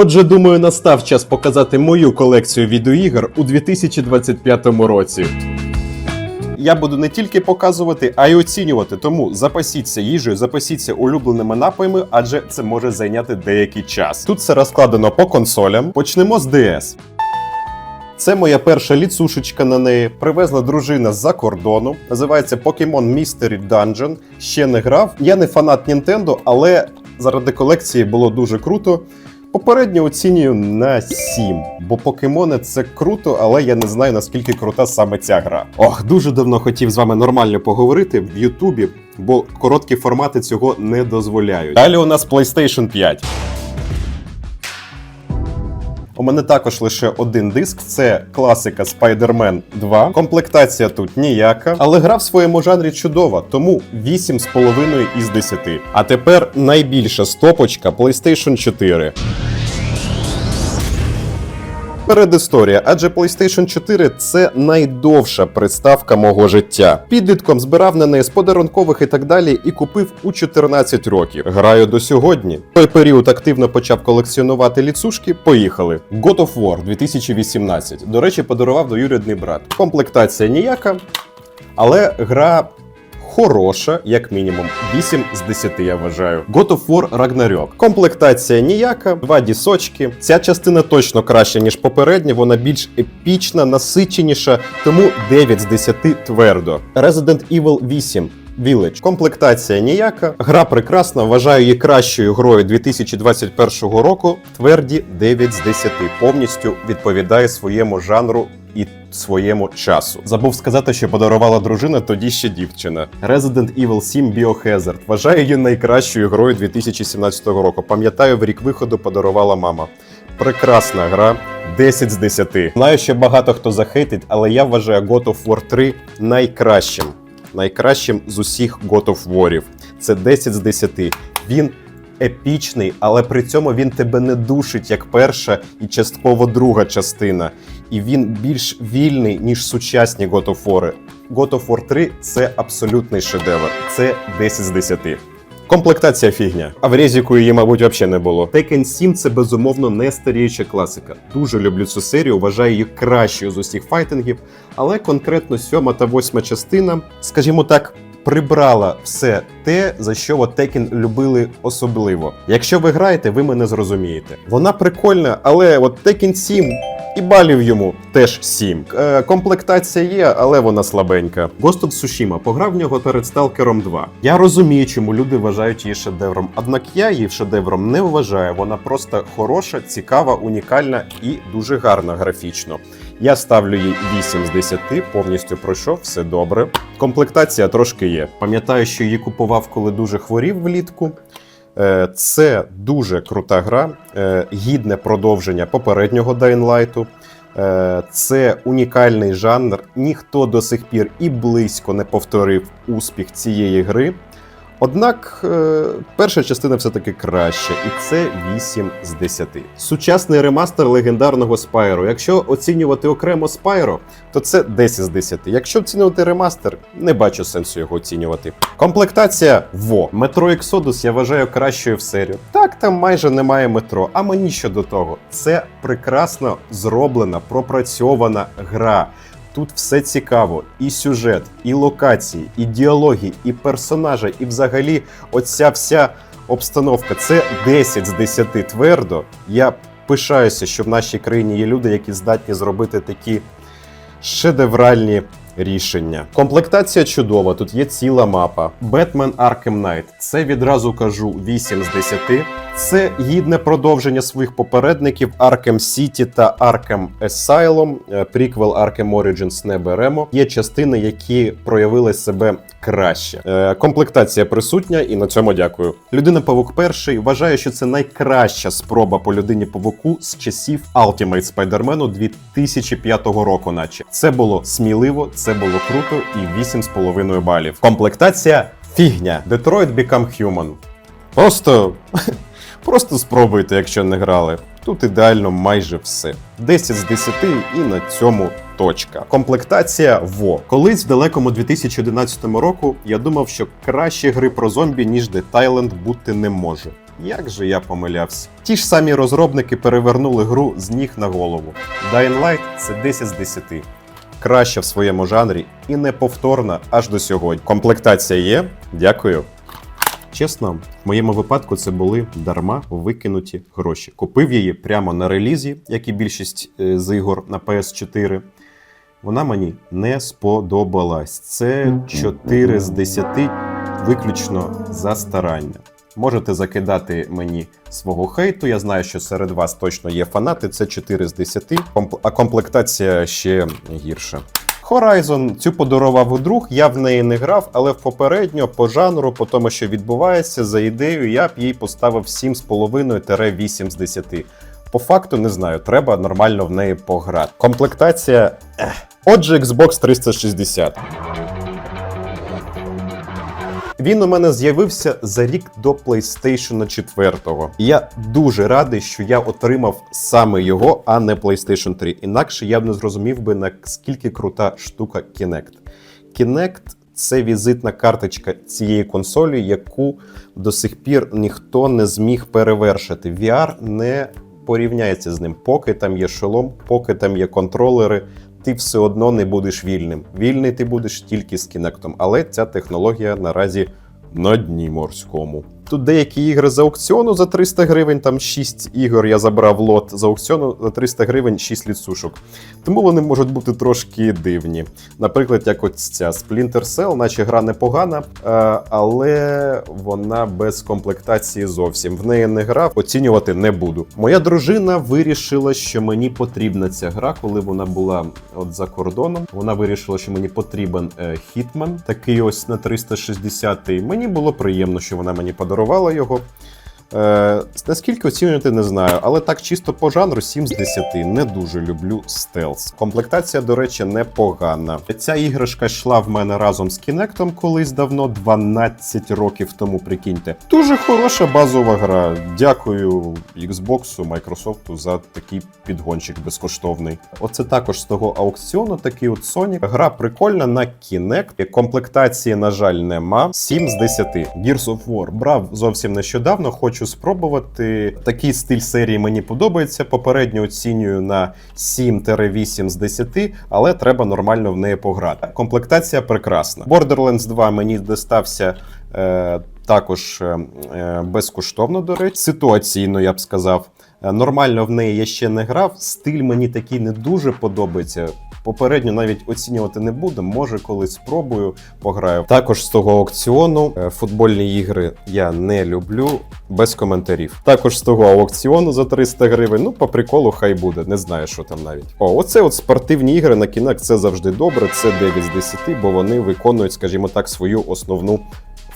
Отже, думаю, настав час показати мою колекцію відеоігр у 2025 році. Я буду не тільки показувати, а й оцінювати. Тому запасіться їжею, запасіться улюбленими напоями, адже це може зайняти деякий час. Тут все розкладено по консолям. Почнемо з DS. Це моя перша ліцушечка на неї. Привезла дружина з-за кордону. Називається Pokemon Mystery Dungeon. Ще не грав. Я не фанат Nintendo, але заради колекції було дуже круто. Попередньо оцінюю на 7, бо покемони це круто, але я не знаю наскільки крута саме ця гра. Ох, дуже давно хотів з вами нормально поговорити в Ютубі, бо короткі формати цього не дозволяють. Далі у нас PlayStation 5. У мене також лише один диск. Це класика Spider-Man 2. Комплектація тут ніяка, але гра в своєму жанрі чудова, тому 8,5 із 10. А тепер найбільша стопочка PlayStation 4. Передісторія, адже PlayStation 4 це найдовша приставка мого життя. Підлітком збирав на неї з подарункових і так далі, і купив у 14 років. Граю до сьогодні. Той період активно почав колекціонувати ліцушки. Поїхали. God of War 2018. До речі, подарував двоюрідний брат. Комплектація ніяка, але гра. Хороша, як мінімум, 8 з 10, я вважаю. God of War Ragnarok. Комплектація ніяка, два дісочки. Ця частина точно краща, ніж попередня, вона більш епічна, насиченіша, тому 9 з 10 твердо. Resident Evil 8. Village. Комплектація ніяка. Гра прекрасна, вважаю її кращою грою 2021 року. Тверді 9 з 10. Повністю відповідає своєму жанру і своєму часу. Забув сказати, що подарувала дружина, тоді ще дівчина. Resident Evil 7 Biohazard. Вважаю її найкращою грою 2017 року. Пам'ятаю, в рік виходу подарувала мама. Прекрасна гра. 10 з 10. Знаю, що багато хто захейтить, але я вважаю God of War 3 найкращим. Найкращим з усіх God of War'ів. Це 10 з 10. Він епічний, але при цьому він тебе не душить як перша і частково друга частина. І він більш вільний, ніж сучасні God of War. God of War 3 це абсолютний шедевр. Це 10 з 10. Комплектація фігня. А в Резіку її, мабуть, взагалі не було. Tekken 7 це безумовно не старіюча класика. Дуже люблю цю серію, вважаю її кращою з усіх файтингів, але конкретно сьома та восьма частина, скажімо так. Прибрала все те, за що Tekken любили особливо. Якщо ви граєте, ви мене зрозумієте. Вона прикольна, але от Tekken 7 і балів йому теж 7. Е, комплектація є, але вона слабенька. Ghost Tsushima пограв в нього перед Stalker 2. Я розумію, чому люди вважають її шедевром. Однак я її шедевром не вважаю. Вона просто хороша, цікава, унікальна і дуже гарна графічно. Я ставлю їй 8 з 10, повністю пройшов, все добре. Комплектація трошки є. Пам'ятаю, що її купував, коли дуже хворів влітку. Е, Це дуже крута гра, е, гідне продовження попереднього Light. Е, Це унікальний жанр. Ніхто до сих пір і близько не повторив успіх цієї гри. Однак е, перша частина все-таки краще, і це 8 з 10. Сучасний ремастер легендарного Спайро. Якщо оцінювати окремо Спайро, то це 10 з 10. Якщо оцінювати ремастер, не бачу сенсу його оцінювати. Комплектація во. Метро Exodus я вважаю кращою в серію. Так, там майже немає метро, а мені що до того. Це прекрасно зроблена, пропрацьована гра. Тут все цікаво: і сюжет, і локації, і діалоги, і персонажі, і взагалі оця вся обстановка. Це 10 з 10 твердо. Я пишаюся, що в нашій країні є люди, які здатні зробити такі шедевральні рішення. Комплектація чудова, тут є ціла мапа. Batman Arkham Knight. Це відразу кажу 8 з 10. Це гідне продовження своїх попередників Arkham City та Arkham Asylum. Е, Приквел Arkham Origins не беремо. Є частини, які проявили себе краще. Е, Комплектація присутня, і на цьому дякую. Людина Павук перший вважає, що це найкраща спроба по людині павуку з часів Ultimate Spider-Man 2005 року, наче це було сміливо, це було круто і 8,5 балів. Комплектація фігня. Detroit Become Human. Просто. Просто спробуйте, якщо не грали. Тут ідеально майже все. 10 з 10 і на цьому точка. Комплектація ВО. Колись в далекому 2011 року я думав, що кращі гри про зомбі, ніж The Thailand бути не може. Як же я помилявся? Ті ж самі розробники перевернули гру з ніг на голову. Dying Light – це 10 з 10. Краща в своєму жанрі і неповторна аж до сьогодні. Комплектація є. Дякую. Чесно, в моєму випадку це були дарма викинуті гроші. Купив її прямо на релізі, як і більшість е, з ігор на PS4. Вона мені не сподобалась. Це 4 з 10 виключно за старання. Можете закидати мені свого хейту. Я знаю, що серед вас точно є фанати. Це 4 з 10, а комплектація ще гірша. Horizon цю подарував друг, я в неї не грав, але попередньо по жанру, по тому, що відбувається, за ідею, я б їй поставив 7,5-8 з 10. По факту не знаю, треба нормально в неї пограти. Комплектація. Отже, Xbox 360. Він у мене з'явився за рік до PlayStation 4. І я дуже радий, що я отримав саме його, а не PlayStation 3. Інакше я б не зрозумів би, наскільки крута штука Kinect. Kinect це візитна карточка цієї консолі, яку до сих пір ніхто не зміг перевершити. VR не порівняється з ним. Поки там є шолом, поки там є контролери, ти все одно не будеш вільним. Вільний ти будеш тільки з кінектом, але ця технологія наразі на дні морському. Тут деякі ігри з аукціону за 300 гривень, там 6 ігор я забрав лот з аукціону за 300 гривень 6 ліцушок. Тому вони можуть бути трошки дивні. Наприклад, як ось ця Splinter Cell, наче гра непогана, е, але вона без комплектації зовсім. В неї не грав, оцінювати не буду. Моя дружина вирішила, що мені потрібна ця гра, коли вона була от за кордоном. Вона вирішила, що мені потрібен е, Hitman, такий ось на 360 Мені було приємно, що вона мені подарувала його. Е, наскільки оцінювати не знаю, але так чисто по жанру 7 з 10. Не дуже люблю стелс. Комплектація, до речі, непогана. Ця іграшка йшла в мене разом з Кінектом колись давно, 12 років тому, прикиньте. Дуже хороша базова гра. Дякую Xbox, Microsoft за такий підгончик безкоштовний. Оце також з того аукціону, такий от Sonic. Гра прикольна на Kinect. Комплектації, на жаль, нема. 7 з 10. Gears of War брав зовсім нещодавно. Хочу спробувати. Такий стиль серії мені подобається. Попередньо оцінюю на 7-8 з 10, але треба нормально в неї пограти. Комплектація прекрасна. Borderlands 2 мені достався. Е, також е, е, безкоштовно, до речі, ситуаційно, я б сказав. Е, Нормально в неї я ще не грав. Стиль мені такий не дуже подобається. Попередньо навіть оцінювати не буду. Може, колись спробую, пограю. Також з того аукціону е, футбольні ігри я не люблю, без коментарів. Також з того аукціону за 300 гривень. Ну, по приколу, хай буде. Не знаю, що там навіть. О, оце от спортивні ігри на кінек. Це завжди добре. Це 9 з 10, бо вони виконують, скажімо так, свою основну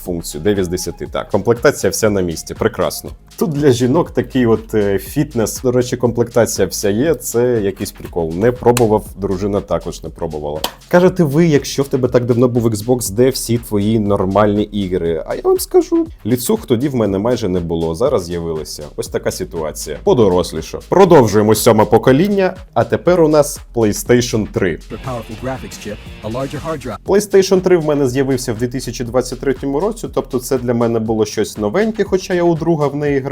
функцію. 9 з 10. Так, комплектація вся на місці. Прекрасно. Тут для жінок такий от е, фітнес. До речі, комплектація вся є. Це якийсь прикол. Не пробував, дружина також не пробувала. Кажете, ви, якщо в тебе так давно був Xbox, де всі твої нормальні ігри? А я вам скажу, ліцух тоді в мене майже не було. Зараз з'явилися. Ось така ситуація. Подоросліше. Продовжуємо сьоме покоління. А тепер у нас PlayStation 3. The powerful graphics chip, a larger hard drive. PlayStation 3 в мене з'явився в 2023 році, тобто це для мене було щось новеньке, хоча я у друга в неї грав.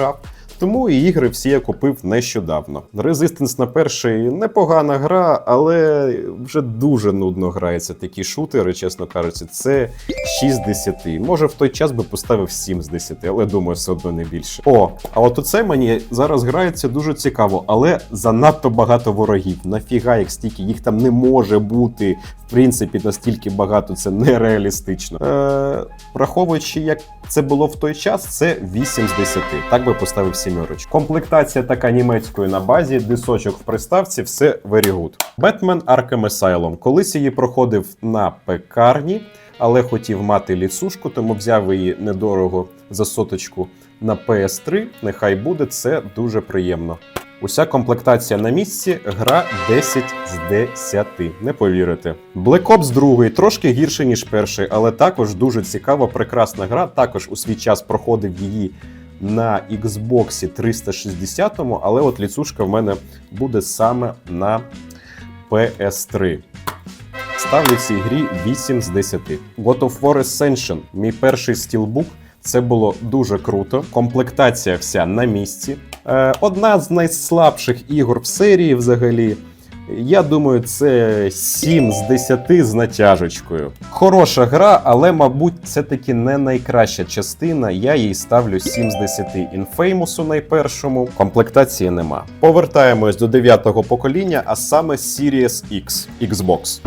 Тому і ігри всі я купив нещодавно. Resistance на перший непогана гра, але вже дуже нудно граються такі шутери, чесно кажучи. Це 6 з 10. Може в той час би поставив 7 з 10, але думаю, все одно не більше. О, а от оце мені зараз грається дуже цікаво, але занадто багато ворогів. Нафіга їх стільки, їх там не може бути. В принципі, настільки багато це нереалістично. Е, враховуючи, як це було в той час, це 8 з 10. Так би поставив сімерочку. Комплектація така німецькою на базі, дисочок в приставці, все very good. Batman Arkham Asylum. Колись її проходив на пекарні, але хотів мати ліцушку, тому взяв її недорого за соточку на PS3. Нехай буде це дуже приємно. Уся комплектація на місці, гра 10 з 10. Не повірите. Black Ops 2 трошки гірше, ніж перший, але також дуже цікава, прекрасна гра. Також у свій час проходив її на Xbox 360, але от ліцушка в мене буде саме на PS3. Ставлю цій грі 8 з 10. God of War Ascension, мій перший стілбук. Це було дуже круто. Комплектація вся на місці. Е, одна з найслабших ігор в серії взагалі. Я думаю, це 7 з 10 з натяжечкою. Хороша гра, але, мабуть, це таки не найкраща частина. Я їй ставлю 7 з 10. Infamous найпершому комплектації нема. Повертаємось до 9-го покоління, а саме Series X Xbox.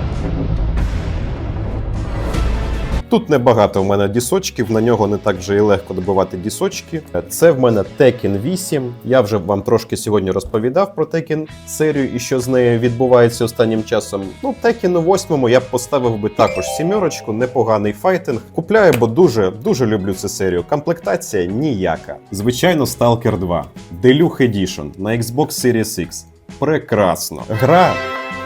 Тут небагато в мене дісочків, на нього не так вже і легко добивати дісочки. Це в мене Tekken 8. Я вже вам трошки сьогодні розповідав про Tekken серію і що з нею відбувається останнім часом. Ну, Tekken 8 я б поставив би також сімерочку, непоганий файтинг. Купляю, бо дуже дуже люблю цю серію. Комплектація ніяка. Звичайно, Stalker 2. Deluxe Edition на Xbox Series X. Прекрасно. Гра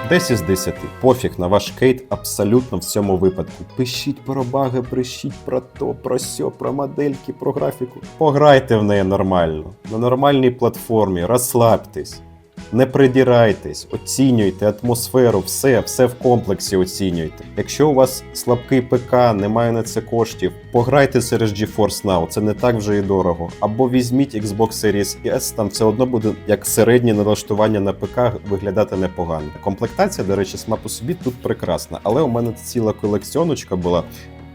10 із 10. Пофіг на ваш кейт абсолютно в цьому випадку. Пишіть про баги, пишіть про то, про сьо, про модельки, про графіку. Пограйте в неї нормально, на нормальній платформі, розслабтесь. Не придірайтесь, оцінюйте атмосферу, все, все в комплексі оцінюйте. Якщо у вас слабкий ПК, немає на це коштів, пограйте через GeForce Now, це не так вже і дорого. Або візьміть Xbox Series S, там все одно буде як середнє налаштування на ПК виглядати непогано. Комплектація, до речі, сама по собі тут прекрасна, але у мене ціла колекціоночка була.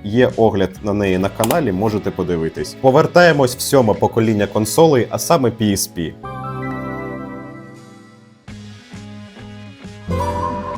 Є огляд на неї на каналі, можете подивитись. Повертаємось в сьоме покоління консолей, а саме PSP.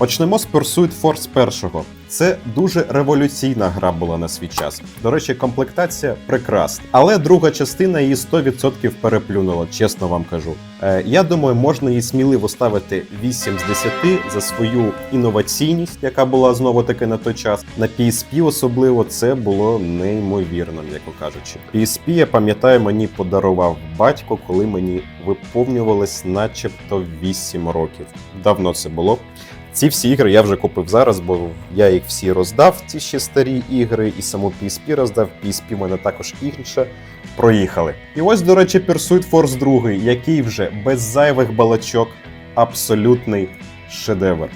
Почнемо з Pursuit Force першого. Це дуже революційна гра була на свій час. До речі, комплектація прекрасна. Але друга частина її 100% переплюнула, чесно вам кажу. Е, я думаю, можна їй сміливо ставити 8 з 10 за свою інноваційність, яка була знову таки на той час. На PSP особливо це було неймовірно, м'яко кажучи. PSP, я пам'ятаю, мені подарував батько, коли мені виповнювалось начебто 8 років. Давно це було. Ці всі ігри я вже купив зараз, бо я їх всі роздав, ці ще старі ігри, і саму PSP роздав. PSP в мене також інше. Проїхали. І ось, до речі, Pursuit Force 2, який вже без зайвих балачок абсолютний шедевр,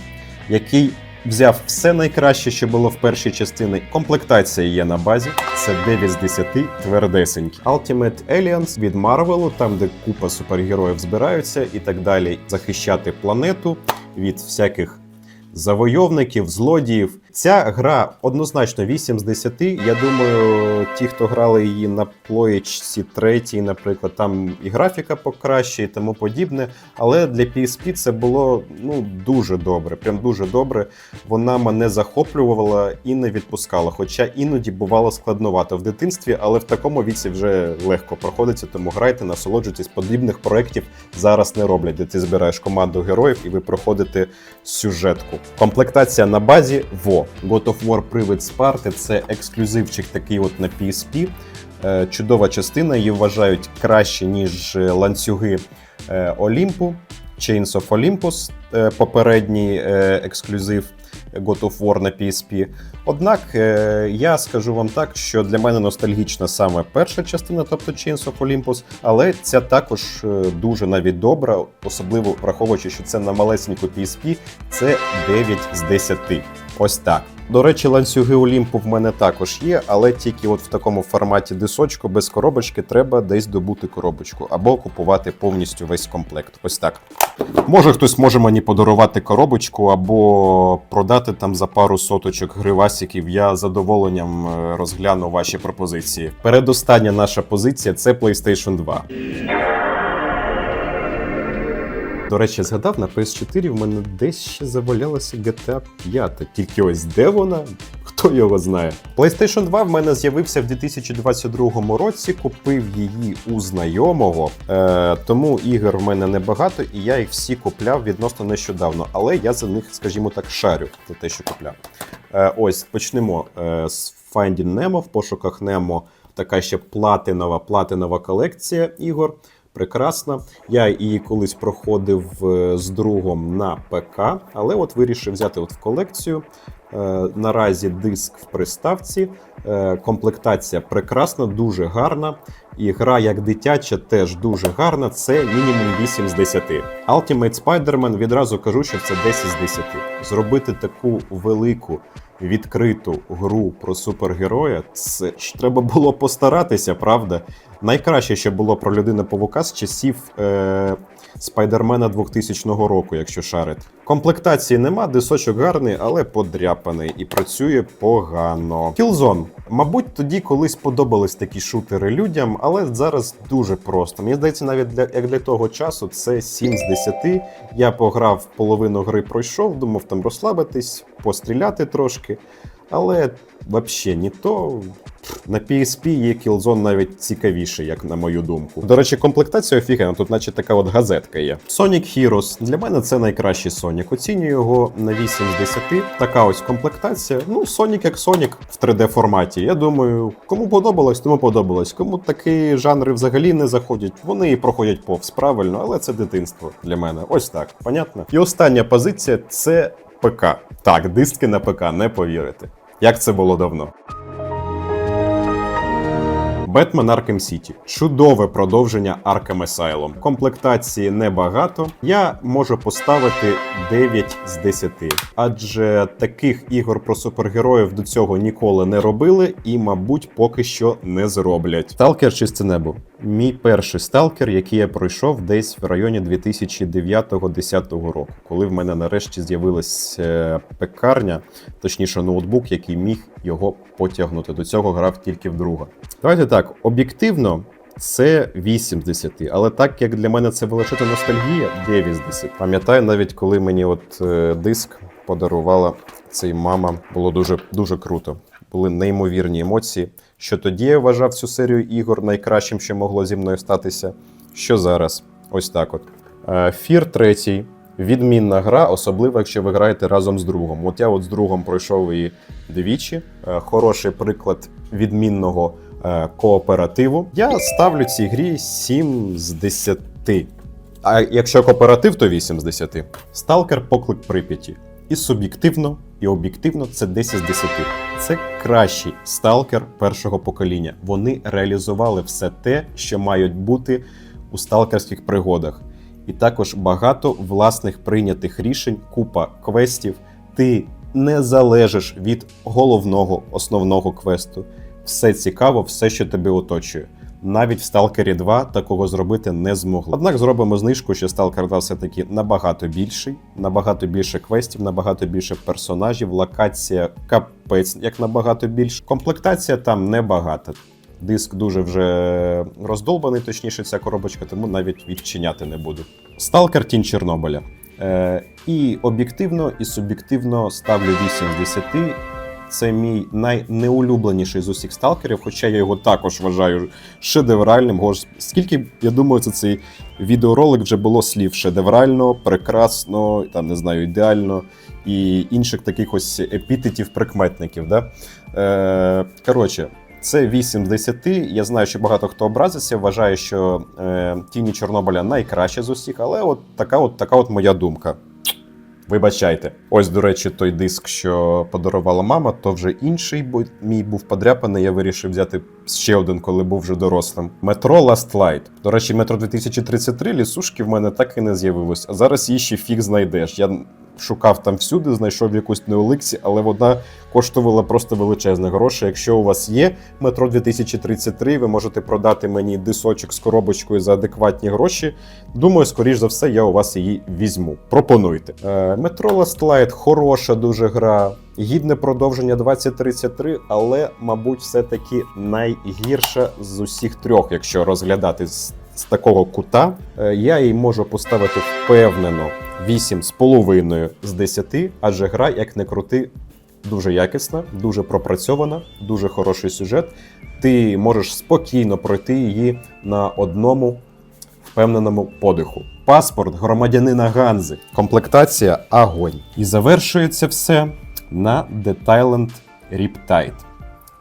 який взяв все найкраще, що було в першій частині. Комплектація є на базі. Це 9 з 10 твердесенькі. Ultimate Alliance від Марвелу, там де купа супергероїв збираються і так далі. Захищати планету від всяких завойовників, злодіїв. Ця гра однозначно 8 з 10. Я думаю, ті, хто грали її на плоєчці 3, наприклад, там і графіка покраще, і тому подібне. Але для PSP це було ну дуже добре, прям дуже добре. Вона мене захоплювала і не відпускала. Хоча іноді бувало складновато в дитинстві, але в такому віці вже легко проходиться. Тому грайте, насолоджуйтесь. Подібних проєктів зараз не роблять, де ти збираєш команду героїв і ви проходите сюжетку. Комплектація на базі во. God of War Привид Спарти це ексклюзивчик такий от на PSP. Е, Чудова частина, її вважають краще, ніж е, ланцюги е, Олімпу. Chains of Olympus, попередній ексклюзив God of War на PSP. Однак я скажу вам так, що для мене ностальгічна саме перша частина, тобто Chains of Olympus, але ця також дуже навіть добра, особливо враховуючи, що це на малесеньку PSP, це 9 з 10. Ось так. До речі, ланцюги Олімпу в мене також є, але тільки от в такому форматі дисочку без коробочки треба десь добути коробочку або купувати повністю весь комплект. Ось так. Може, хтось може мені подарувати коробочку або продати там за пару соточок гривасиків. Я задоволенням е, розгляну ваші пропозиції. Передостання наша позиція це PlayStation 2. До речі, згадав, на PS4 в мене десь ще завалялася GTA 5. Тільки ось де вона? Хто його знає? PlayStation 2 в мене з'явився в 2022 році. Купив її у знайомого, е, тому ігор в мене небагато, і я їх всі купляв відносно нещодавно. Але я за них, скажімо так, шарю за те, що купляв. Е, ось почнемо е, з Finding Nemo, в пошуках Немо. Така ще платинова платинова колекція ігор. Прекрасна. Я її колись проходив е, з другом на ПК, але от вирішив взяти от в колекцію. Е, наразі диск в приставці, е, комплектація прекрасна, дуже гарна. І гра як дитяча теж дуже гарна. Це мінімум 8 з 10. Ultimate Spider-Man відразу кажу, що це 10 з 10. Зробити таку велику відкриту гру про супергероя, це ж треба було постаратися, правда? Найкраще, що було про людину павука з часів е- Спайдермена 2000 року, якщо шарить. Комплектації нема, дисочок гарний, але подряпаний і працює погано. Killzone. Мабуть, тоді колись подобались такі шутери людям, але зараз дуже просто. Мені здається, навіть для як для того часу це 7 з 10. Я пограв половину гри, пройшов, думав там розслабитись, постріляти трошки. Але взагалі ні то. На PSP є Killzone навіть цікавіше, як на мою думку. До речі, комплектація офігенна, тут наче така от газетка є. Sonic Heroes. Для мене це найкращий Sonic. Оцінюю його на 8 з 10. Така ось комплектація. Ну, Sonic як Sonic в 3D форматі. Я думаю, кому подобалось, тому подобалось. Кому такі жанри взагалі не заходять, вони і проходять повз правильно, але це дитинство для мене. Ось так, понятно. І остання позиція це ПК. Так, диски на ПК, не повірите. Як це було давно. Бетмен Arkham City. Чудове продовження Arkham Asylum. Комплектації небагато. Я можу поставити 9 з 10. Адже таких ігор про супергероїв до цього ніколи не робили і, мабуть, поки що не зроблять. Сталкер чисте небо. Мій перший сталкер, який я пройшов десь в районі 2009-10 року, коли в мене нарешті з'явилась е, пекарня, точніше ноутбук, який міг його потягнути. До цього грав тільки вдруге. Давайте так, об'єктивно. Це 8 з 10, але так як для мене це величезна ностальгія, 9 з 10. Пам'ятаю, навіть коли мені от е, диск подарувала цей мама, було дуже дуже круто. Були неймовірні емоції. Що тоді я вважав цю серію ігор найкращим, що могло зі мною статися. Що зараз? Ось так от. Е, Фір третій. Відмінна гра, особливо якщо ви граєте разом з другом. От я от з другом пройшов її двічі. Е, Хороший приклад відмінного е, кооперативу. Я ставлю цій грі 7 з 10. А якщо кооператив, то 8 з 10. Сталкер поклик Прип'яті. І суб'єктивно, і об'єктивно це 10 з 10. Це кращий сталкер першого покоління. Вони реалізували все те, що мають бути у сталкерських пригодах. І також багато власних прийнятих рішень, купа квестів. Ти не залежиш від головного основного квесту. Все цікаво, все, що тебе оточує. Навіть в Stalker 2 такого зробити не змогли. Однак зробимо знижку, що Stalker 2 все-таки набагато більший, набагато більше квестів, набагато більше персонажів, локація капець, як набагато більше. Комплектація там небагата. Диск дуже вже роздолбаний, точніше, ця коробочка, тому навіть відчиняти не буду. Сталкер Тінь Чорнобиля. Е, і об'єктивно, і суб'єктивно ставлю 8 з 10. Це мій найнеулюбленіший з усіх сталкерів, хоча я його також вважаю шедевральним. Гож, скільки, я думаю, це цей відеоролик вже було слів шедеврально, прекрасно, там не знаю, ідеально і інших таких ось епітетів, прикметників. Да? Е, коротше, це 8 з 10. Я знаю, що багато хто образиться, вважає, що е, тіні Чорнобиля найкраще з усіх, але от така от така от моя думка. Вибачайте. Ось, до речі, той диск, що подарувала мама, то вже інший, бо мій був подряпаний. Я вирішив взяти ще один, коли був вже дорослим. Метро Last Light. До речі, метро 2033 лісушки в мене так і не з'явилось. А зараз її ще фіг знайдеш. Я шукав там всюди, знайшов якусь неоликсі, але вона коштувала просто величезних грошей. Якщо у вас є метро 2033, ви можете продати мені дисочок з коробочкою за адекватні гроші. Думаю, скоріш за все, я у вас її візьму. Пропонуйте. Е, метро Last Light хороша дуже гра. Гідне продовження 2033, але, мабуть, все-таки найгірша з усіх трьох, якщо розглядати з, з такого кута. Е, я їй можу поставити впевнено 8,5 з 10, адже гра, як не крути, дуже якісна, дуже пропрацьована, дуже хороший сюжет. Ти можеш спокійно пройти її на одному впевненому подиху. Паспорт громадянина Ганзи. Комплектація агонь. І завершується все на The Thailand Riptide.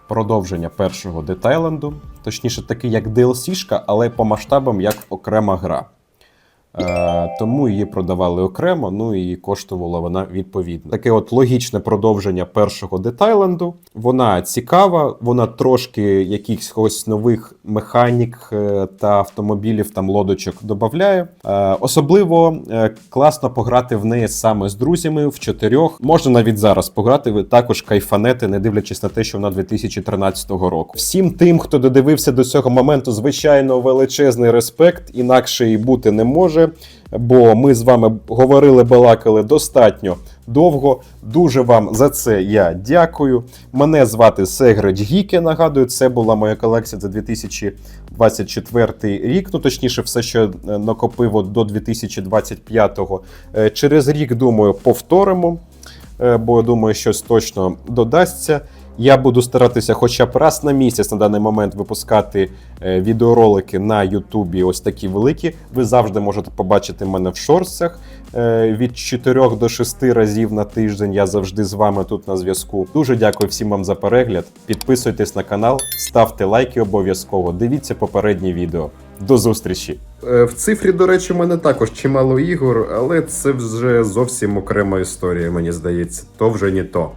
Продовження першого Детайленду, точніше, такий як DLC-шка, але по масштабам як окрема гра. Е, тому її продавали окремо, ну і коштувала вона відповідно. Таке от логічне продовження першого детайленду. Вона цікава, вона трошки якихось нових механік е, та автомобілів там лодочок додає. Е, особливо класно пограти в неї саме з друзями в чотирьох. Можна навіть зараз пограти. Ви також кайфанете, не дивлячись на те, що вона 2013 року. Всім тим, хто додивився до цього моменту, звичайно, величезний респект, інакше і бути не може. Бо ми з вами говорили, балакали достатньо довго. Дуже вам за це я дякую. Мене звати Сегреч Гіке. Нагадую, це була моя колекція за 2024 рік. Ну точніше, все, що е, накопив до 2025-го. Е, Через рік, думаю, повторимо. Е, Бо думаю, щось точно додасться. Я буду старатися хоча б раз на місяць на даний момент випускати е, відеоролики на Ютубі, ось такі великі. Ви завжди можете побачити мене в шорсах е, від 4 до 6 разів на тиждень. Я завжди з вами тут на зв'язку. Дуже дякую всім вам за перегляд. Підписуйтесь на канал, ставте лайки обов'язково. Дивіться попередні відео. До зустрічі! Е, В цифрі, до речі, у мене також чимало ігор, але це вже зовсім окрема історія, мені здається. То вже не то.